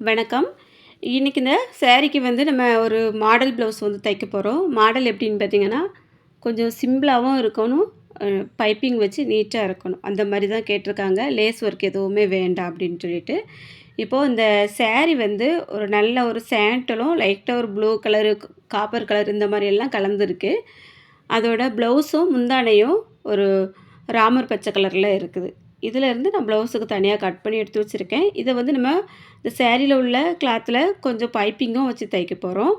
வணக்கம். இன்றைக்கி இந்த சேரீக்கு வந்து நம்ம ஒரு மாடல் ப்ளவுஸ் வந்து தைக்க போகிறோம் மாடல் எப்படின்னு பார்த்தீங்கன்னா கொஞ்சம் சிம்பிளாகவும் இருக்கணும். பைப்பிங் வச்சு நீட்டாக இருக்கணும். அந்த மாதிரி தான் கேட்டிருக்காங்க. லேஸ் ஒர்க் எதுவுமே வேண்டாம் அப்படின்னு சொல்லிட்டு. இப்போது இந்த சேரீ வந்து ஒரு நல்ல ஒரு சேண்டலும் லைட்டாக ஒரு ப்ளூ கலரு காப்பர் கலர் இந்த மாதிரி எல்லாம் கலந்துருக்கு. அதோட ப்ளவுஸும் முந்தானையும் ஒரு ராமர் பச்சை கலரில் இருக்குது. இதிலேருந்து நான் ப்ளவுஸுக்கு தனியாக கட் பண்ணி எடுத்து வச்சுருக்கேன். இதை வந்து நம்ம இந்த சேரீயில் உள்ள கிளாத்தில் கொஞ்சம் பைப்பிங்கும் வச்சு தைக்க போகிறோம்.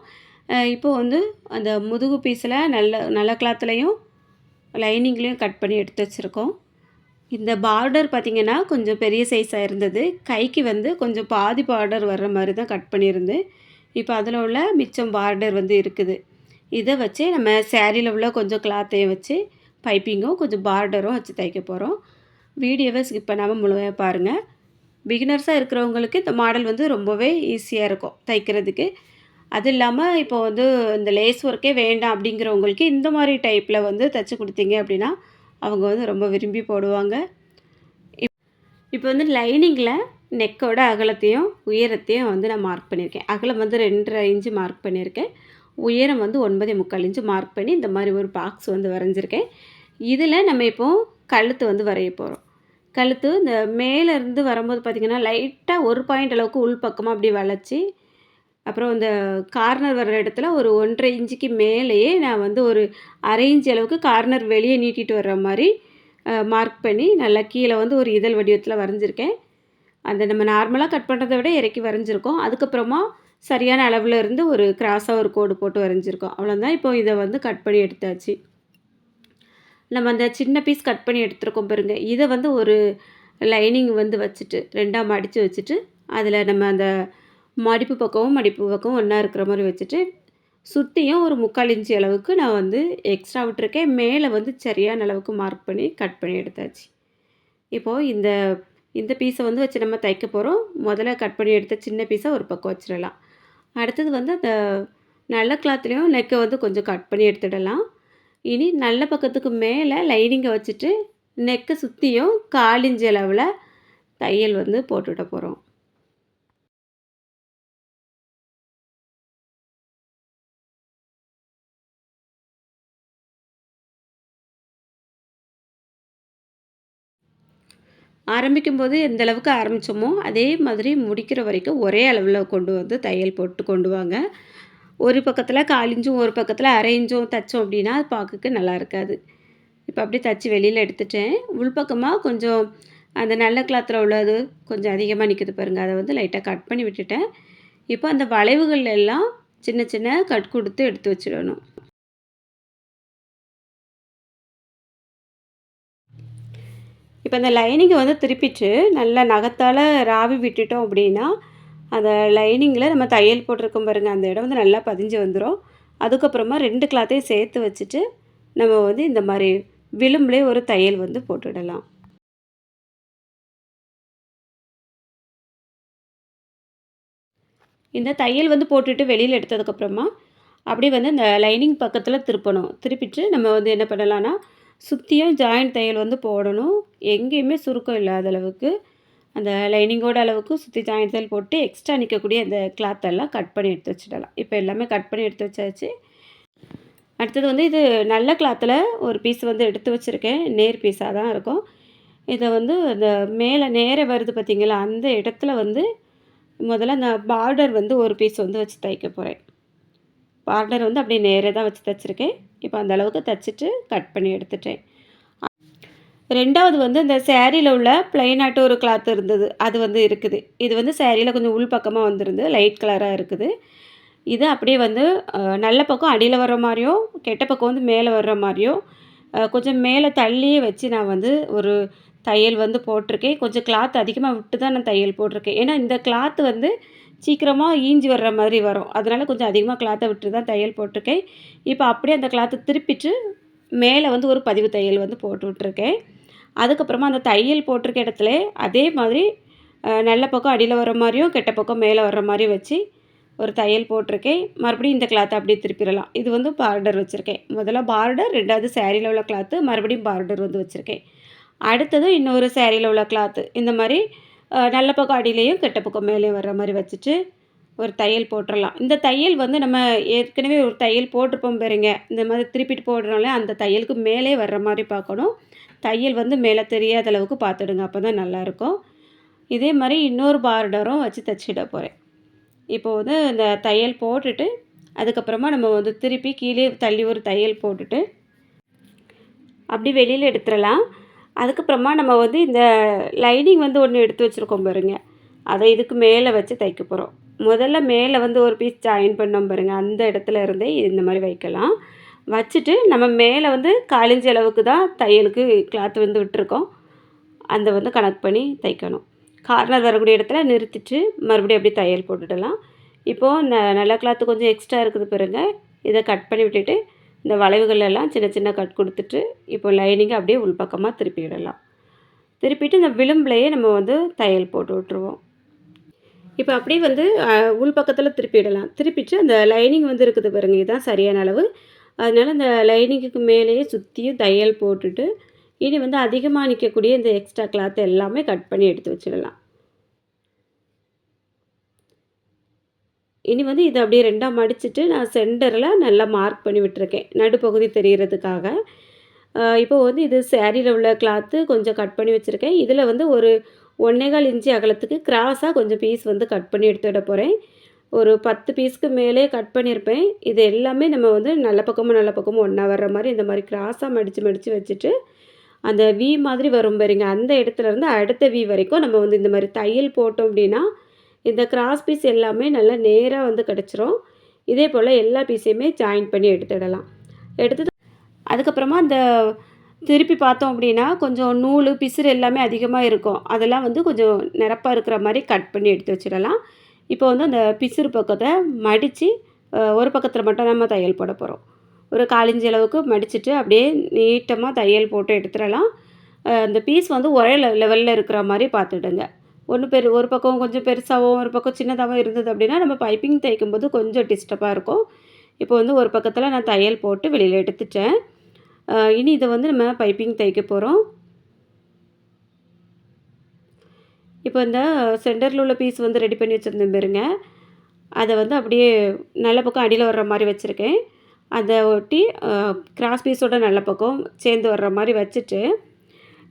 இப்போது வந்து அந்த முதுகு பீஸில் நல்ல நல்ல கிளாத்துலேயும் லைனிங்லேயும் கட் பண்ணி எடுத்து வச்சுருக்கோம். இந்த பார்டர் பார்த்திங்கன்னா கொஞ்சம் பெரிய சைஸாக இருந்தது. கைக்கு வந்து கொஞ்சம் பாதி பார்டர் வர்ற மாதிரி தான் கட் பண்ணியிருந்தேன் இப்போ அதில் உள்ள மிச்சம் பார்டர் வந்து இருக்குது. இதை வச்சு நம்ம சேரீயில் உள்ள கொஞ்சம் கிளாத்தையும் வச்சு பைப்பிங்கும் கொஞ்சம் பார்டரும் வச்சு தைக்க போகிறோம். வீடியோவை ஸ்கிப் பண்ணாமல் முழுமையாக பாருங்கள் பிகினர்ஸாக இருக்கிறவங்களுக்கு இந்த மாடல் வந்து ரொம்பவே ஈஸியாக இருக்கும் தைக்கிறதுக்கு. அது இல்லாமல் இப்போ வந்து இந்த லேஸ் ஒர்க்கே வேண்டாம் அப்படிங்கிறவங்களுக்கு இந்த மாதிரி டைப்பில் வந்து தைச்சி கொடுத்தீங்க அப்படின்னா அவங்க வந்து ரொம்ப விரும்பி போடுவாங்க. இப்போ வந்து லைனிங்கில் நெக்கோட அகலத்தையும் உயரத்தையும் வந்து நான் மார்க் பண்ணியிருக்கேன். அகலம் வந்து ரெண்டரை இன்ச்சு மார்க் பண்ணியிருக்கேன். உயரம் வந்து ஒன்பதே முக்கால் இன்ச்சு மார்க் பண்ணி இந்த மாதிரி ஒரு பாக்ஸ் வந்து வரைஞ்சிருக்கேன். இதில் நம்ம இப்போது கழுத்து வந்து வரைய போகிறோம் கழுத்து இந்த மேலேருந்து வரும்போது பார்த்திங்கன்னா லைட்டாக ஒரு பாயிண்ட் அளவுக்கு உள் பக்கமாக அப்படி வளைச்சி அப்புறம் இந்த கார்னர் வர்ற இடத்துல ஒரு ஒன்றரை இன்ச்சுக்கு மேலேயே நான் வந்து ஒரு அரை இன்ச் அளவுக்கு கார்னர் வெளியே நீட்டிட்டு வர்ற மாதிரி மார்க் பண்ணி நல்லா கீழே வந்து ஒரு இதழ் வடிவத்தில் வரைஞ்சிருக்கேன். அந்த நம்ம நார்மலாக கட் பண்ணுறதை விட இறக்கி வரைஞ்சிருக்கோம். அதுக்கப்புறமா சரியான அளவில் இருந்து ஒரு கிராஸாக ஒரு கோடு போட்டு வரைஞ்சிருக்கோம். அவ்வளோதான் இப்போ இதை வந்து கட் பண்ணி எடுத்தாச்சு. நம்ம அந்த சின்ன பீஸ் கட் பண்ணி எடுத்துருக்கோம் பாருங்க. இதை வந்து ஒரு லைனிங் வந்து வச்சுட்டு ரெண்டாக மடித்து வச்சுட்டு அதில் நம்ம அந்த மடிப்பு பக்கமும் மடிப்பு பக்கமும் ஒன்றா இருக்கிற மாதிரி வச்சுட்டு சுற்றியும் ஒரு முக்கால் இன்ச்சு அளவுக்கு நான் வந்து எக்ஸ்ட்ரா விட்டுருக்கேன். மேலே வந்து சரியான அளவுக்கு மார்க் பண்ணி கட் பண்ணி எடுத்தாச்சு. இப்போது இந்த இந்த பீஸை வந்து வச்சு நம்ம தைக்க போகிறோம் முதல்ல கட் பண்ணி எடுத்த சின்ன பீஸை ஒரு பக்கம் வச்சிடலாம். அடுத்தது வந்து அந்த நல்ல கிளாத்லேயும் நெக்கை வந்து கொஞ்சம் கட் பண்ணி எடுத்துடலாம். இனி நல்ல பக்கத்துக்கு மேலே லைனிங்கை வச்சுட்டு நெக்கை சுற்றியும் காலிஞ்சி அளவில் தையல் வந்து போட்டுவிட போகிறோம் ஆரம்பிக்கும் போது எந்த அளவுக்கு ஆரம்பித்தோமோ அதே மாதிரி முடிக்கிற வரைக்கும் ஒரே அளவில் கொண்டு வந்து தையல் போட்டு கொண்டு வாங்க. ஒரு பக்கத்தில் காலிஞ்சும் ஒரு பக்கத்தில் அரைஞ்சும் தைச்சோம் அப்படின்னா அது பார்க்கக்கு நல்லா இருக்காது. இப்போ அப்படியே தைச்சி வெளியில் எடுத்துட்டேன். உள்பக்கமாக கொஞ்சம் அந்த நல்ல கிளாத்தில் உள்ளது கொஞ்சம் அதிகமாக நிற்குது பாருங்கள் அதை வந்து லைட்டாக கட் பண்ணி விட்டுட்டேன். இப்போ அந்த வளைவுகள் எல்லாம் சின்ன சின்ன கட் கொடுத்து எடுத்து வச்சிடணும். இப்போ அந்த லைனிங்கை வந்து திருப்பிட்டு நல்லா நகத்தால் ராவி விட்டுட்டோம் அப்படின்னா அந்த லைனிங்கில் நம்ம தையல் போட்டிருக்கோம் பாருங்கள் அந்த இடம் வந்து நல்லா பதிஞ்சு வந்துடும் அதுக்கப்புறமா ரெண்டு கிளாத்தையும் சேர்த்து வச்சுட்டு நம்ம வந்து இந்த மாதிரி விளிம்புலேயே ஒரு தையல் வந்து போட்டுடலாம். இந்த தையல் வந்து போட்டுட்டு வெளியில் எடுத்ததுக்கப்புறமா அப்படியே வந்து இந்த லைனிங் பக்கத்தில் திருப்பணும். திருப்பிட்டு நம்ம வந்து என்ன பண்ணலான்னா சுற்றியும் ஜாயிண்ட் தையல் வந்து போடணும். எங்கேயுமே சுருக்கம் இல்லாத அளவுக்கு அந்த லைனிங்கோட அளவுக்கு சுற்றி ஜாயிண்ட் போட்டு எக்ஸ்ட்ரா நிற்கக்கூடிய அந்த கிளாத்தெல்லாம் கட் பண்ணி எடுத்து வச்சிடலாம். இப்போ எல்லாமே கட் பண்ணி எடுத்து வச்சாச்சு. அடுத்தது வந்து இது நல்ல கிளாத்தில் ஒரு பீஸ் வந்து எடுத்து வச்சுருக்கேன். நேர் பீஸாக தான் இருக்கும். இதை வந்து அந்த மேலே நேர வருது பார்த்திங்களா அந்த இடத்துல வந்து முதல்ல அந்த பார்டர் வந்து ஒரு பீஸ் வந்து வச்சு தைக்க போகிறேன் பார்டர் வந்து அப்படியே நேரே தான் வச்சு தைச்சிருக்கேன். இப்போ அந்த அளவுக்கு தைச்சிட்டு கட் பண்ணி எடுத்துட்டேன். ரெண்டாவது வந்து இந்த சேரீயில் உள்ள பிளைனாட்டு ஒரு கிளாத் இருந்தது. அது வந்து இருக்குது. இது வந்து சேரீயில் கொஞ்சம் உள் பக்கமாக வந்துருந்து லைட் கலராக இருக்குது. இது அப்படியே வந்து நல்ல பக்கம் அடியில் வர்ற மாதிரியும் கெட்ட பக்கம் வந்து மேலே வர்ற மாதிரியும் கொஞ்சம் மேலே தள்ளியே வச்சு நான் வந்து ஒரு தையல் வந்து போட்டிருக்கேன். கொஞ்சம் கிளாத் அதிகமாக விட்டு தான் நான் தையல் போட்டிருக்கேன். ஏன்னா இந்த கிளாத் வந்து சீக்கிரமாக ஈஞ்சி வர்ற மாதிரி வரும். அதனால் கொஞ்சம் அதிகமாக கிளாத்தை விட்டு தான் தையல் போட்டிருக்கேன். இப்போ அப்படியே அந்த கிளாத்தை திருப்பிட்டு மேலே வந்து ஒரு பதிவு தையல் வந்து போட்டு விட்ருக்கேன் அதுக்கப்புறமா அந்த தையல் போட்டிருக்க இடத்துல அதே மாதிரி நல்ல பக்கம் அடியில் வர மாதிரியும் கெட்ட பக்கம் மேலே வர்ற மாதிரியும் வச்சு ஒரு தையல் போட்டிருக்கேன். மறுபடியும் இந்த கிளாத்தை அப்படியே திருப்பிடலாம். இது வந்து பார்டர் வச்சுருக்கேன். முதல்ல பார்டர் ரெண்டாவது சேரீயில் உள்ள கிளாத்து மறுபடியும் பார்டர் வந்து வச்சுருக்கேன். அடுத்தது இன்னொரு சேரீயில் உள்ள கிளாத்து இந்த மாதிரி நல்ல பக்கம் அடியிலையும் கெட்ட பக்கம் மேலேயும் வர்ற மாதிரி வச்சுட்டு ஒரு தையல் போட்டுடலாம் இந்த தையல் வந்து நம்ம ஏற்கனவே ஒரு தையல் போட்டிருப்போம் பாருங்க. இந்த மாதிரி திருப்பிட்டு போடுறோம்ல அந்த தையலுக்கு மேலே வர்ற மாதிரி பார்க்கணும். தையல் வந்து மேலே தெரியாத அளவுக்கு பார்த்துடுங்க அப்போ தான் நல்லாயிருக்கும். இதே மாதிரி இன்னொரு பார்டரும் வச்சு தைச்சிட போகிறேன் இப்போ வந்து இந்த தையல் போட்டுட்டு அதுக்கப்புறமா நம்ம வந்து திருப்பி கீழே தள்ளி ஒரு தையல் போட்டுட்டு அப்படி வெளியில் எடுத்துடலாம். அதுக்கப்புறமா நம்ம வந்து இந்த லைனிங் வந்து ஒன்று எடுத்து வச்சுருக்கோம் பாருங்க. அதை இதுக்கு மேலே வச்சு தைக்க போகிறோம் முதல்ல மேலே வந்து ஒரு பீஸ் ஜாயின் பண்ணோம் பாருங்கள் அந்த இடத்துல இருந்தே இந்த மாதிரி வைக்கலாம். வச்சுட்டு நம்ம மேலே வந்து காலிஞ்ச அளவுக்கு தான் தையலுக்கு கிளாத் வந்து விட்டுருக்கோம். அந்த வந்து கனெக்ட் பண்ணி தைக்கணும். கார்னர் வரக்கூடிய இடத்துல நிறுத்திட்டு மறுபடியும் அப்படியே தையல் போட்டுடலாம். இப்போது ந நல்ல கிளாத்து கொஞ்சம் எக்ஸ்ட்ரா இருக்குது பாருங்க. இதை கட் பண்ணி விட்டுட்டு இந்த வளைவுகளெல்லாம் சின்ன சின்ன கட் கொடுத்துட்டு இப்போ லைனிங்கை அப்படியே உள்பக்கமாக திருப்பி விடலாம். திருப்பிட்டு இந்த விளிம்புலையே நம்ம வந்து தையல் போட்டு விட்ருவோம் இப்போ அப்படியே வந்து உள் பக்கத்தில் திருப்பிடலாம். திருப்பிட்டு அந்த லைனிங் வந்து இருக்குது பாருங்க இதுதான் சரியான அளவு. அதனால் அந்த லைனிங்குக்கு மேலேயே சுற்றியும் தையல் போட்டுட்டு இனி வந்து அதிகமாக நிற்கக்கூடிய இந்த எக்ஸ்ட்ரா கிளாத் எல்லாமே கட் பண்ணி எடுத்து வச்சிடலாம். இனி வந்து இதை அப்படியே ரெண்டாக மடிச்சுட்டு நான் சென்டரில் நல்லா மார்க் பண்ணி விட்டுருக்கேன் நடுப்பகுதி தெரிகிறதுக்காக இப்போ வந்து இது சேரீயில் உள்ள கிளாத்து கொஞ்சம் கட் பண்ணி வச்சுருக்கேன். இதில் வந்து ஒரு ஒன்றேகால் இன்ச்சு அகலத்துக்கு கிராஸாக கொஞ்சம் பீஸ் வந்து கட் பண்ணி எடுத்துட போகிறேன் ஒரு பத்து பீஸ்க்கு மேலே கட் பண்ணியிருப்பேன் இது எல்லாமே நம்ம வந்து நல்ல பக்கமும் நல்ல பக்கமும் ஒன்றா வர்ற மாதிரி இந்த மாதிரி கிராஸாக மடித்து மடித்து வச்சுட்டு அந்த வி மாதிரி வரும் பாருங்க. அந்த இடத்துலேருந்து அடுத்த வி வரைக்கும் நம்ம வந்து இந்த மாதிரி தையல் போட்டோம் அப்படின்னா இந்த கிராஸ் பீஸ் எல்லாமே நல்லா நேராக வந்து கிடச்சிரும். இதே போல் எல்லா பீஸையுமே ஜாயின் பண்ணி எடுத்துடலாம் எடுத்து அதுக்கப்புறமா அந்த திருப்பி பார்த்தோம் அப்படின்னா கொஞ்சம் நூல் பிசுறு எல்லாமே அதிகமாக இருக்கும். அதெல்லாம் வந்து கொஞ்சம் நிரப்பாக இருக்கிற மாதிரி கட் பண்ணி எடுத்து வச்சிடலாம். இப்போ வந்து அந்த பிசுறு பக்கத்தை மடித்து ஒரு பக்கத்தில் மட்டும் நம்ம தையல் போட போகிறோம் ஒரு காலிஞ்சி அளவுக்கு மடிச்சுட்டு அப்படியே நீட்டமாக தையல் போட்டு எடுத்துடலாம். அந்த பீஸ் வந்து ஒரே லெவலில் இருக்கிற மாதிரி பார்த்துடுங்க. ஒன்று பெரு ஒரு பக்கம் கொஞ்சம் பெருசாகவும் ஒரு பக்கம் சின்னதாகவும் இருந்தது அப்படின்னா நம்ம பைப்பிங் தைக்கும்போது கொஞ்சம் டிஸ்டர்பாக இருக்கும். இப்போ வந்து ஒரு பக்கத்தில் நான் தையல் போட்டு வெளியில் எடுத்துட்டேன். இனி இதை வந்து நம்ம பைப்பிங் தைக்க போகிறோம் இப்போ இந்த சென்டரில் உள்ள பீஸ் வந்து ரெடி பண்ணி வச்சுருந்தேன் பாருங்க. அதை வந்து அப்படியே நல்ல பக்கம் அடியில் வர்ற மாதிரி வச்சுருக்கேன். அதை ஒட்டி கிராஸ் பீஸோட நல்ல பக்கம் சேர்ந்து வர்ற மாதிரி வச்சுட்டு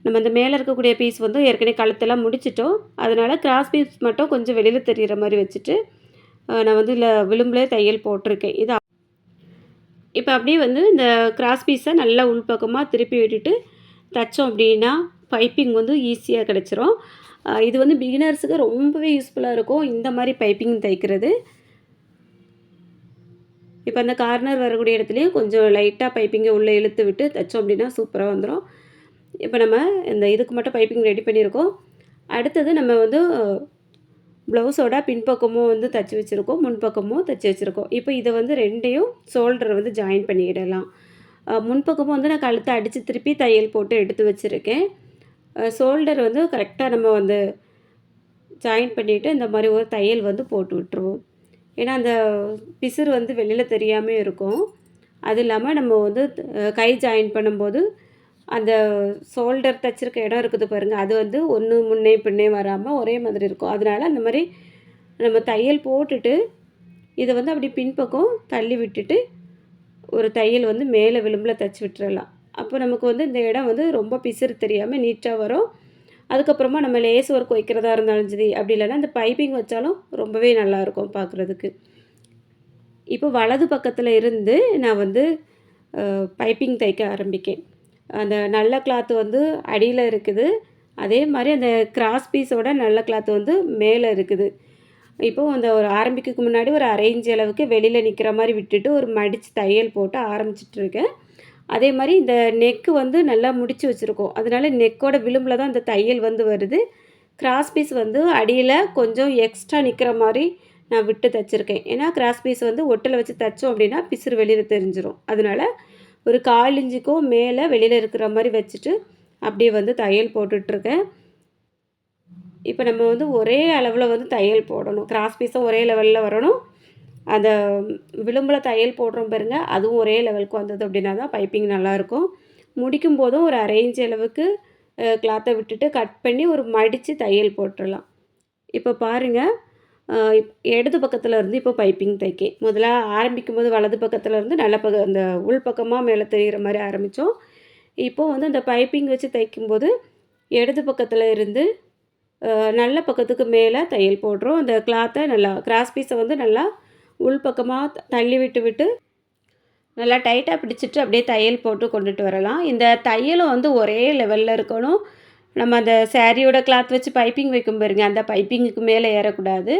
நம்ம இந்த மேலே இருக்கக்கூடிய பீஸ் வந்து ஏற்கனவே கழுத்தெல்லாம் முடிச்சிட்டோம். அதனால் கிராஸ் பீஸ் மட்டும் கொஞ்சம் வெளியில் தெரிகிற மாதிரி வச்சுட்டு நான் வந்து இல்லை விளிம்புலேயே தையல் போட்டிருக்கேன். இது இப்போ அப்படியே வந்து இந்த கிராஸ் பீஸை நல்லா உள்பக்கமாக திருப்பி விட்டுட்டு தைச்சோம் அப்படின்னா பைப்பிங் வந்து ஈஸியாக கிடச்சிரும். இது வந்து பிகினர்ஸுக்கு ரொம்பவே யூஸ்ஃபுல்லாக இருக்கும். இந்த மாதிரி பைப்பிங் தைக்கிறது. இப்போ அந்த கார்னர் வரக்கூடிய இடத்துலையும் கொஞ்சம் லைட்டாக பைப்பிங்கை உள்ளே இழுத்து விட்டு தைச்சோம் அப்படின்னா சூப்பராக வந்துடும் இப்போ நம்ம இந்த இதுக்கு மட்டும் பைப்பிங் ரெடி பண்ணியிருக்கோம். அடுத்தது நம்ம வந்து ப்ளவுஸோட பின்பக்கமும் வந்து தைச்சி வச்சுருக்கோம் முன்பக்கமும் தைச்சி வச்சுருக்கோம். இப்போ இதை வந்து ரெண்டையும் ஷோல்டரை வந்து ஜாயின் பண்ணிக்கிடலாம் முன்பக்கமும் வந்து நான் கழுத்தை அடித்து திருப்பி தையல் போட்டு எடுத்து வச்சுருக்கேன். ஷோல்டர் வந்து கரெக்டாக நம்ம வந்து ஜாயின் பண்ணிவிட்டு இந்த மாதிரி ஒரு தையல் வந்து போட்டு விட்டுருவோம். ஏன்னா அந்த பிசுறு வந்து வெளியில் தெரியாமல் இருக்கும். அது இல்லாமல் நம்ம வந்து கை ஜாயின் பண்ணும்போது அந்த ஷோல்டர் தைச்சிருக்க இடம் இருக்குது பாருங்கள் அது வந்து ஒன்று முன்னே பின்னே வராமல் ஒரே மாதிரி இருக்கும். அதனால் அந்த மாதிரி நம்ம தையல் போட்டுட்டு இதை வந்து அப்படி பின்பக்கம் தள்ளி விட்டுட்டு ஒரு தையல் வந்து மேலே விளிம்பில் தைச்சி விட்டுறலாம். அப்போ நமக்கு வந்து இந்த இடம் வந்து ரொம்ப பிசுறு தெரியாமல் நீட்டாக வரும். அதுக்கப்புறமா நம்ம லேஸ் ஒர்க் வைக்கிறதா இருந்தாலும் சரி அப்படி இல்லைன்னா அந்த பைப்பிங் வச்சாலும் ரொம்பவே நல்லாயிருக்கும் பார்க்குறதுக்கு. இப்போ வலது பக்கத்தில் இருந்து நான் வந்து பைப்பிங் தைக்க ஆரம்பிக்கேன். அந்த நல்ல கிளாத்து வந்து அடியில் இருக்குது. அதே மாதிரி அந்த கிராஸ் பீஸோட நல்ல கிளாத்து வந்து மேலே இருக்குது. இப்போது அந்த ஒரு ஆரம்பிக்கு முன்னாடி ஒரு அரைஞ்சு அளவுக்கு வெளியில் நிற்கிற மாதிரி விட்டுட்டு ஒரு மடித்து தையல் போட்டு ஆரம்பிச்சிட்ருக்கேன் அதே மாதிரி இந்த நெக்கு வந்து நல்லா முடித்து வச்சுருக்கோம். அதனால நெக்கோட விளிம்பில் தான் இந்த தையல் வந்து வருது. கிராஸ் பீஸ் வந்து அடியில் கொஞ்சம் எக்ஸ்ட்ரா நிற்கிற மாதிரி நான் விட்டு தைச்சிருக்கேன். ஏன்னா கிராஸ் பீஸ் வந்து ஒட்டில் வச்சு தைச்சோம் அப்படின்னா பிசுறு வெளியில் தெரிஞ்சிடும் அதனால் ஒரு கால் இஞ்சிக்கும் மேலே வெளியில் இருக்கிற மாதிரி வச்சுட்டு அப்படியே வந்து தையல் போட்டுட்ருக்கேன். இப்போ நம்ம வந்து ஒரே அளவில் வந்து தையல் போடணும். கிராஸ் பீஸும் ஒரே லெவலில் வரணும். அந்த விளிம்பில் தையல் போடுறோம் பாருங்க அதுவும் ஒரே லெவலுக்கு வந்தது அப்படின்னா தான் பைப்பிங் நல்லாயிருக்கும். முடிக்கும் போதும் ஒரு அரேஞ்ச் அளவுக்கு கிளாத்தை விட்டுட்டு கட் பண்ணி ஒரு மடித்து தையல் போட்டுடலாம். இப்போ பாருங்கள் இடது பக்கத்தில் இருந்து இப்போ பைப்பிங் தைக்கேன் முதல்ல ஆரம்பிக்கும் போது வலது பக்கத்தில் இருந்து நல்ல பக்க அந்த உள் பக்கமாக மேலே தெரிகிற மாதிரி ஆரம்பித்தோம் இப்போது வந்து அந்த பைப்பிங் வச்சு தைக்கும்போது இடது பக்கத்தில் இருந்து நல்ல பக்கத்துக்கு மேலே தையல் போடுறோம். அந்த கிளாத்தை நல்லா கிராஸ் பீஸை வந்து நல்லா உள் பக்கமாக தள்ளி விட்டு விட்டு நல்லா டைட்டாக பிடிச்சிட்டு அப்படியே தையல் போட்டு கொண்டுட்டு வரலாம். இந்த தையலும் வந்து ஒரே லெவலில் இருக்கணும். நம்ம அந்த சாரியோட கிளாத் வச்சு பைப்பிங் வைக்கும் பாருங்க. அந்த பைப்பிங்குக்கு மேலே ஏறக்கூடாது.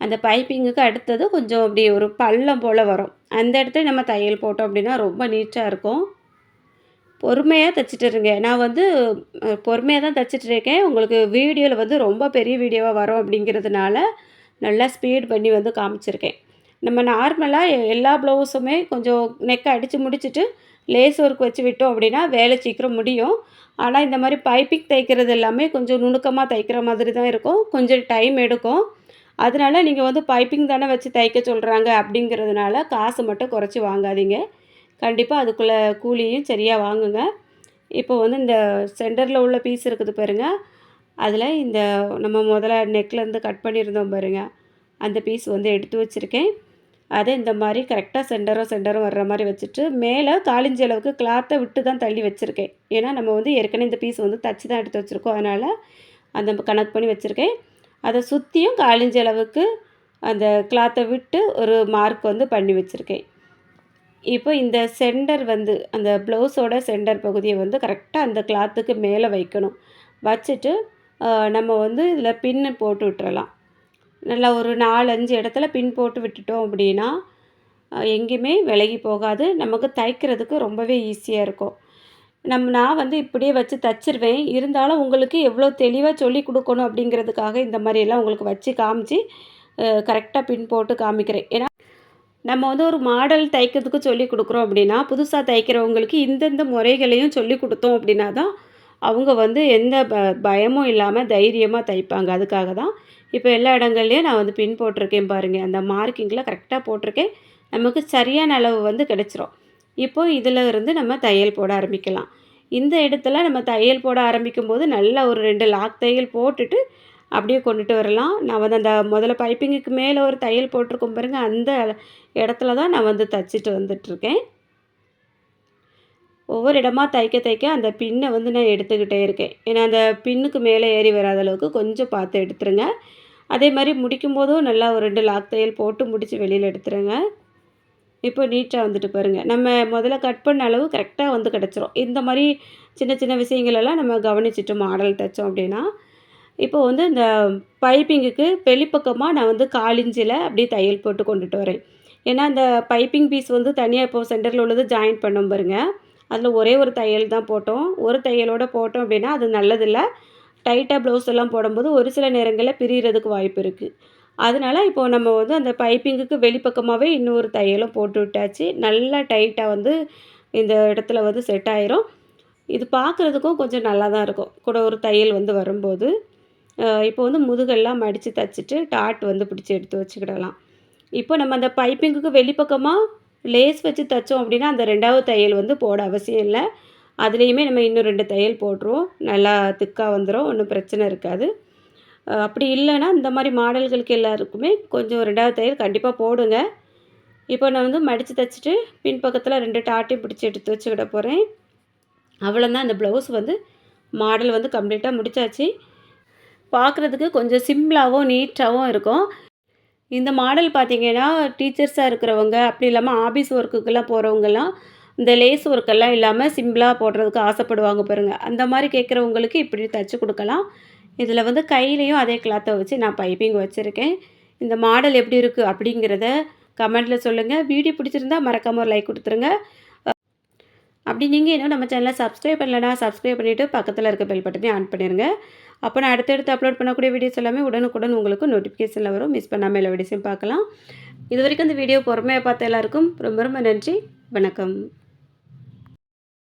அந்த பைப்பிங்குக்கு அடுத்தது கொஞ்சம் அப்படி ஒரு பள்ளம் போல் வரும். அந்த இடத்துல நம்ம தையல் போட்டோம் அப்படின்னா ரொம்ப நீட்டாக இருக்கும். பொறுமையாக தைச்சிட்டு இருங்க. நான் வந்து பொறுமையாக தான் தைச்சிட்டு இருக்கேன். உங்களுக்கு வீடியோவில் வந்து ரொம்ப பெரிய வீடியோவாக வரும் அப்படிங்கிறதுனால நல்லா ஸ்பீட் பண்ணி வந்து காமிச்சிருக்கேன். நம்ம நார்மலாக எல்லா ப்ளவுஸுமே கொஞ்சம் நெக்கை அடித்து முடிச்சுட்டு லேஸ் ஒர்க் வச்சு விட்டோம் அப்படின்னா வேலை சீக்கிரம் முடியும். ஆனால் இந்த மாதிரி பைப்பிங் தைக்கிறது எல்லாமே கொஞ்சம் நுணுக்கமாக தைக்கிற மாதிரி தான் இருக்கும். கொஞ்சம் டைம் எடுக்கும். அதனால நீங்கள் வந்து பைப்பிங் தானே வச்சு தைக்க சொல்கிறாங்க அப்படிங்கிறதுனால காசு மட்டும் குறைச்சி வாங்காதீங்க. கண்டிப்பாக அதுக்குள்ளே கூலியும் சரியாக வாங்குங்க. இப்போ வந்து இந்த சென்டரில் உள்ள பீஸ் இருக்குது பாருங்கள் அதில் இந்த நம்ம முதல்ல நெக்லேருந்து கட் பண்ணியிருந்தோம் பாருங்க. அந்த பீஸ் வந்து எடுத்து வச்சுருக்கேன். அதை இந்த மாதிரி கரெக்டாக சென்டரும் சென்டரும் வர்ற மாதிரி வச்சுட்டு மேலே காலிஞ்ச அளவுக்கு கிளாத்தை விட்டு தான் தள்ளி வச்சுருக்கேன். ஏன்னா நம்ம வந்து ஏற்கனவே இந்த பீஸ் வந்து தச்சு தான் எடுத்து வச்சுருக்கோம். அதனால் அந்த கணக்கு பண்ணி வச்சுருக்கேன். அதை சுற்றியும் காலிஞ்ச அளவுக்கு அந்த கிளாத்தை விட்டு ஒரு மார்க் வந்து பண்ணி வச்சுருக்கேன். இப்போ இந்த சென்டர் வந்து அந்த ப்ளவுஸோட சென்டர் பகுதியை வந்து கரெக்டாக அந்த கிளாத்துக்கு மேலே வைக்கணும். வச்சுட்டு நம்ம வந்து இதில் பின்னு போட்டு விட்டுறலாம். நல்லா ஒரு நாலு அஞ்சு இடத்துல பின் போட்டு விட்டுட்டோம் அப்படின்னா எங்கேயுமே விலகி போகாது. நமக்கு தைக்கிறதுக்கு ரொம்பவே ஈஸியாக இருக்கும். நம்ம நான் வந்து இப்படியே வச்சு தச்சிருவேன். இருந்தாலும் உங்களுக்கு எவ்வளோ தெளிவாக சொல்லி கொடுக்கணும் அப்படிங்கிறதுக்காக இந்த மாதிரியெல்லாம் உங்களுக்கு வச்சு காமிச்சு கரெக்டாக பின் போட்டு காமிக்கிறேன். ஏன்னா நம்ம வந்து ஒரு மாடல் தைக்கிறதுக்கு சொல்லி கொடுக்குறோம் அப்படின்னா புதுசாக தைக்கிறவங்களுக்கு இந்தந்த முறைகளையும் சொல்லி கொடுத்தோம் அப்படின்னா தான் அவங்க வந்து எந்த ப பயமும் இல்லாமல் தைரியமாக தைப்பாங்க. அதுக்காக தான் இப்போ எல்லா இடங்கள்லையும் நான் வந்து பின் போட்டிருக்கேன் பாருங்கள் அந்த மார்க்கிங்கில் கரெக்டாக போட்டிருக்கேன். நமக்கு சரியான அளவு வந்து கிடச்சிரும். இப்போது இதில் இருந்து நம்ம தையல் போட ஆரம்பிக்கலாம். இந்த இடத்துல நம்ம தையல் போட ஆரம்பிக்கும் போது நல்லா ஒரு ரெண்டு லாக் தையல் போட்டுட்டு அப்படியே கொண்டுட்டு வரலாம். நான் வந்து அந்த முதல்ல பைப்பிங்குக்கு மேலே ஒரு தையல் போட்டிருக்கோம் பாருங்க. அந்த இடத்துல தான் நான் வந்து தைச்சிட்டு வந்துட்டுருக்கேன். ஒவ்வொரு இடமா தைக்க தைக்க அந்த பின்னை வந்து நான் எடுத்துக்கிட்டே இருக்கேன். ஏன்னா அந்த பின்னுக்கு மேலே ஏறி வராத அளவுக்கு கொஞ்சம் பார்த்து எடுத்துருங்க. அதே மாதிரி முடிக்கும் போதும் நல்லா ஒரு ரெண்டு லாக் தையல் போட்டு முடித்து வெளியில் எடுத்துருங்க. இப்போ நீட்டாக வந்துட்டு பாருங்கள் நம்ம முதல்ல கட் பண்ண அளவு கரெக்டாக வந்து கிடச்சிரும். இந்த மாதிரி சின்ன சின்ன விஷயங்களெல்லாம் நம்ம கவனிச்சிட்டு மாடல் தைச்சோம் அப்படின்னா. இப்போ வந்து இந்த பைப்பிங்குக்கு வெளிப்பக்கமாக நான் வந்து காலிஞ்சில் அப்படியே தையல் போட்டு கொண்டுட்டு வரேன். ஏன்னா அந்த பைப்பிங் பீஸ் வந்து தனியாக இப்போ சென்டரில் உள்ளது ஜாயின் பண்ணோம் பாருங்கள் அதில் ஒரே ஒரு தையல் தான் போட்டோம். ஒரு தையலோடு போட்டோம் அப்படின்னா அது நல்லதில்லை. டைட்டாக ப்ளவுஸ் எல்லாம் போடும்போது ஒரு சில நேரங்களில் பிரியறதுக்கு வாய்ப்பு இருக்குது அதனால் இப்போது நம்ம வந்து அந்த பைப்பிங்குக்கு வெளிப்பக்கமாகவே இன்னொரு தையலும் போட்டு விட்டாச்சு. நல்லா டைட்டாக வந்து இந்த இடத்துல வந்து செட் ஆயிரும். இது பார்க்குறதுக்கும் கொஞ்சம் நல்லா தான் இருக்கும். கூட ஒரு தையல் வந்து வரும்போது. இப்போ வந்து முதுகெல்லாம் மடித்து தைச்சிட்டு டாட் வந்து பிடிச்சி எடுத்து வச்சுக்கிடலாம். இப்போ நம்ம அந்த பைப்பிங்குக்கு வெளிப்பக்கமாக லேஸ் வச்சு தைச்சோம் அப்படின்னா அந்த ரெண்டாவது தையல் வந்து போட அவசியம் இல்லை. அதுலேயுமே நம்ம இன்னும் ரெண்டு தையல் போட்டுருவோம். நல்லா திக்காக வந்துடும் ஒன்றும் பிரச்சனை இருக்காது. அப்படி இல்லைன்னா இந்த மாதிரி மாடல்களுக்கு எல்லாருக்குமே கொஞ்சம் ரெண்டாவது தையல் கண்டிப்பாக போடுங்க. இப்போ நான் வந்து மடித்து தைச்சிட்டு பின் பக்கத்தில் ரெண்டு டாட்டையும் பிடிச்சி எடுத்து வச்சுக்கிட போகிறேன் அவ்வளோதான் அந்த ப்ளவுஸ் வந்து மாடல் வந்து கம்ப்ளீட்டாக முடிச்சாச்சு. பார்க்குறதுக்கு கொஞ்சம் சிம்பிளாகவும் நீட்டாகவும் இருக்கும். இந்த மாடல் பார்த்தீங்கன்னா டீச்சர்ஸாக இருக்கிறவங்க அப்படி இல்லாமல் ஆஃபீஸ் ஒர்க்குக்கெல்லாம் போகிறவங்கெல்லாம் இந்த லேஸ் ஒர்க்கெல்லாம் இல்லாமல் சிம்பிளாக போடுறதுக்கு ஆசைப்படுவாங்க பாருங்கள் அந்த மாதிரி கேட்குறவங்களுக்கு இப்படி தச்சு கொடுக்கலாம். இதில் வந்து கையிலையும் அதே கிளாத்தை வச்சு நான் பைப்பிங் வச்சுருக்கேன். இந்த மாடல் எப்படி இருக்குது அப்படிங்கிறத கமெண்ட்டில் சொல்லுங்கள் வீடியோ பிடிச்சிருந்தா மறக்காமல் ஒரு லைக் கொடுத்துருங்க. அப்படி நீங்கள் இன்னும் நம்ம சேனலை சப்ஸ்கிரைப் பண்ணலனா சப்ஸ்கிரைப் பண்ணிவிட்டு பக்கத்தில் இருக்க பெல் பட்டனே ஆன் பண்ணிடுங்க அப்போ நான் அடுத்தடுத்து அப்லோட் பண்ணக்கூடிய வீடியோஸ் எல்லாமே உடனுக்குடன் உங்களுக்கு நோட்டிஃபிகேஷனில் வரும். மிஸ் பண்ணாமல் எல்லா வீடியோஸையும் பார்க்கலாம். இது வரைக்கும் இந்த வீடியோ பொறுமையாக பார்த்த எல்லாருக்கும் ரொம்ப ரொம்ப நன்றி. வணக்கம்.